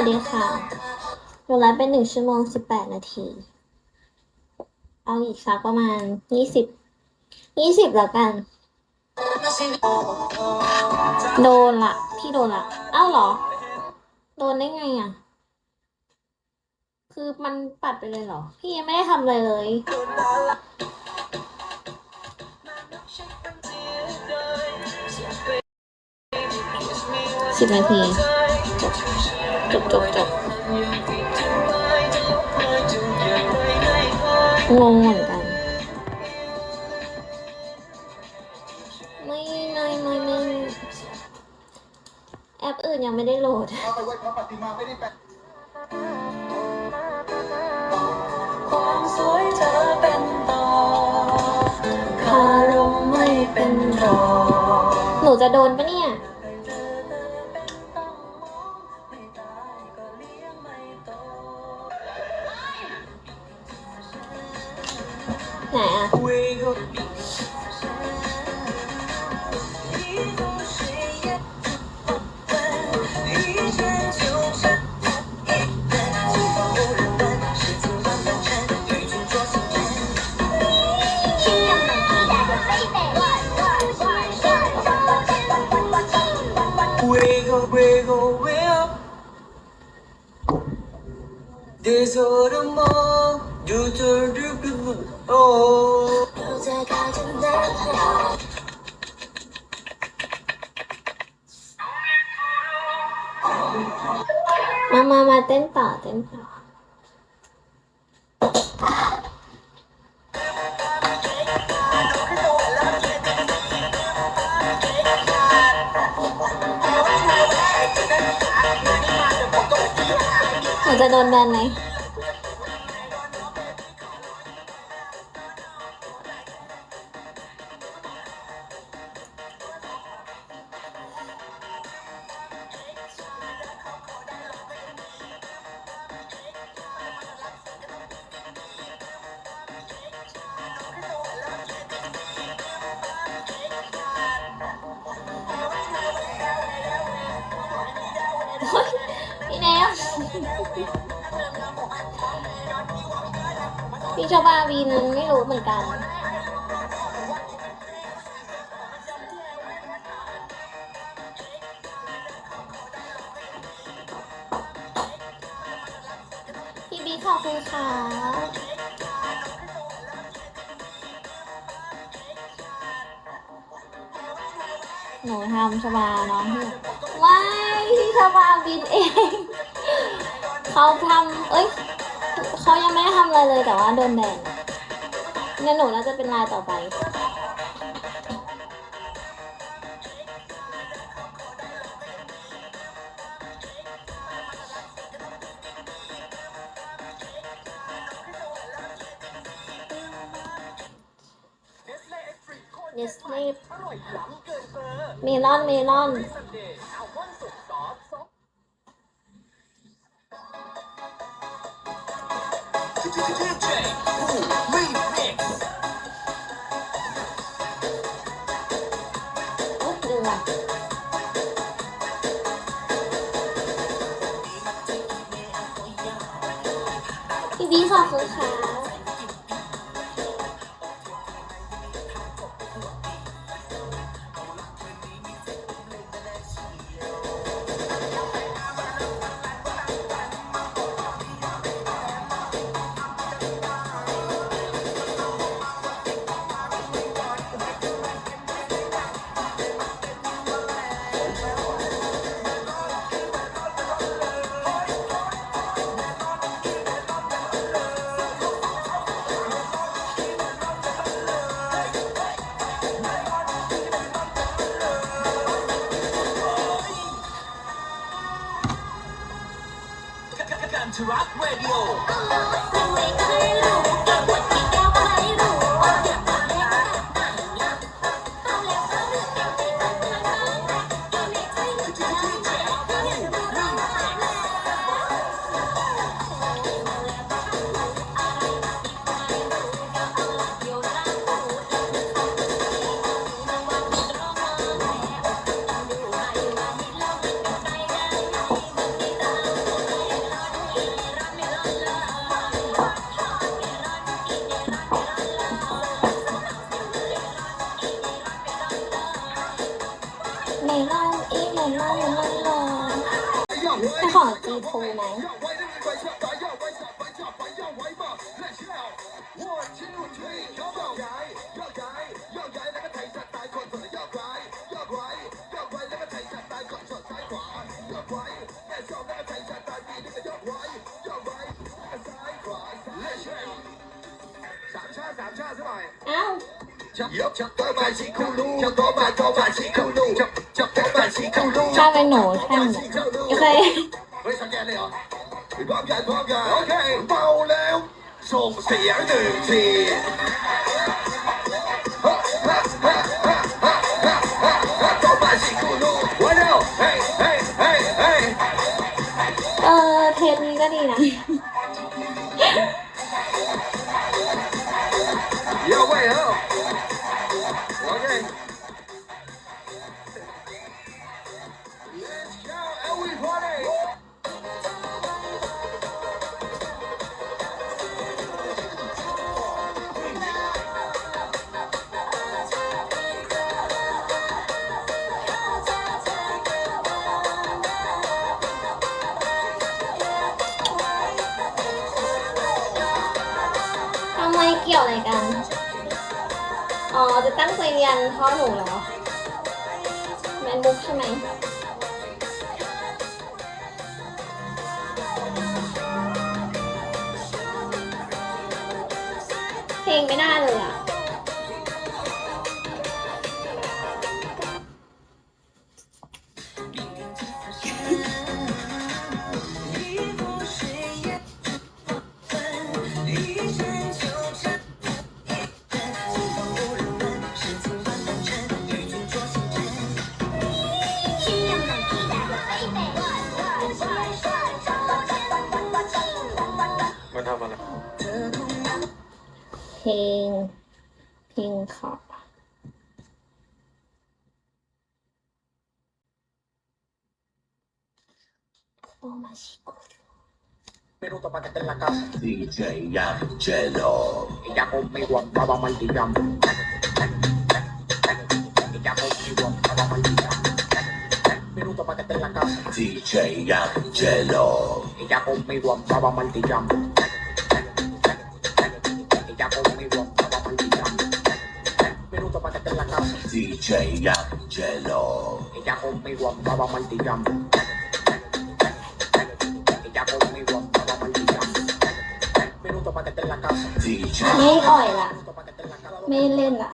วัสดีค่ะหนูไลฟ์เป็นหนึ่งชั่วโมงสิบแปดนาที เอาอีกสักประมาณยี่สิบยี่สิบแล้วกัน โดนละพี่โดนละเอ้าเหรอ โดนได้ไงอะ คือมันปัดไปเลยเหรอ พี่ยังไม่ได้ทำอะไรเลย สิบนาที จบจบจบงงเหมือนกัน ไม่ไม่ไม่ไม่แอปอื่นยังไม่ได้โหลด เอาไปไว้พระปฏิมาไม่ได้แปลความสวยเธอเป็นต่อคารมไม่เป็นรองหนูจะโดนปะเนี่ย ไหนอะ为 어. 여자가 된다면 마마마 땡파 땡파 ở giai đoạn này พี่ชอบบาวีนไม่รู้เหมือนกัน พี่บีขอบคุณค่ะหนูทำชบาน้องพี่ไม่พี่ชบาบินเอง เขาทำเอ้ยเขายังไม่ได้ทำอะไรเลยแต่ว่าโดนแบนงั้นหนูน่าจะเป็นลายต่อไป เนสเล่เมลอนเมลอน พี่บีขอบคุณค่ะ Rock Radio. ของ G2 ไหมสามชาติสามชาติสักหน่อยอ้าวจับจับตัวมาชิคูลูจับตัวมาตัวมาชิคูลูจับจับตัวมาชิคูลูถ้าเป็นหนูท่านโอเคเฮ้ยสแกนเลยเหรอพร้อมกันพร้อมกันโอเคเบาแล้วส่งเสียงหนึ่งทีตัวมาชิคูลูวันเดียวเฮ้ยเฮ้ยเฮ้ยเฮ้ยเออเทปนี้ก็ดีนะเดี๋ย อ๋อ จะตั้งใจเรียนพ่อหนูเหรอแมนบุ๊กใช่ไหมเพลงไม่น่าเลยอะ ลง เพลงค่ะโอมาชิโก Minuto para que esté en la casa. DJ Angelo. Ella conmigo andaba martillando. Ella conmigo andaba martillando. Minuto para que esté en la casa. DJ Angelo. Ella conmigo andaba martillando. DJ Angelo. Ella conmigo andaba martillando. Ella conmigo andaba martillando. Minuto para que esté en la casa. DJ ไม่อ่อยละ Minuto para que esté en la casa. ไม่เล่นละ